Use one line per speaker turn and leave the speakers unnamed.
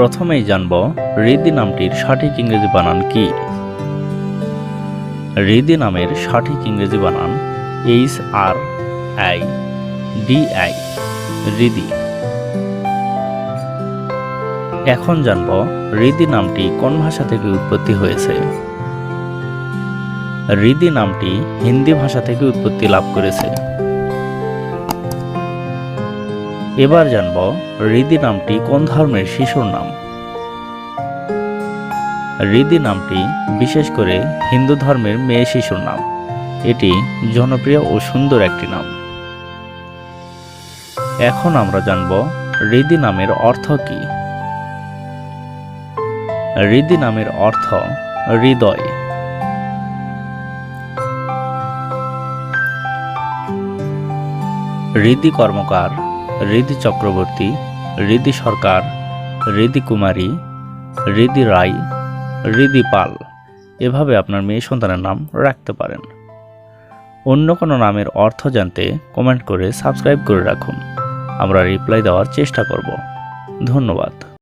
প্রথমেই জানব হৃদি নামটির সঠিক ইংরেজি বানান কি। হৃদি নামের সঠিক ইংরেজি বানান H R I D I Hridi এখন জানব হৃদি নামটি কোন ভাষা থেকে উৎপত্তি হয়েছে। হৃদি নামটি হিন্দি ভাষা থেকে উৎপত্তি লাভ করেছে। এবার জানব হৃদি নামটি কোন ধর্মের শিশুর নাম। হৃদি নামটি বিশেষ করে হিন্দু ধর্মের মেয়ে শিশুর নাম। এটি জনপ্রিয় ও সুন্দর একটি নাম। এখন আমরা জানব হৃদি নামের অর্থ কি। হৃদি নামের অর্থ হৃদয়। হৃদি কর্মকার হৃদি চক্রবর্তী রিদি সরকার হৃদি কুমারী হৃদি রায় হৃদি পাল। এভাবে আপনার মেয়ে সন্তানের নাম রাখতে পারেন। অন্য কোনো নামের অর্থ জানতে কমেন্ট করে সাবস্ক্রাইব করে রাখুন। আমরা রিপ্লাই দেওয়ার চেষ্টা করব। ধন্যবাদ।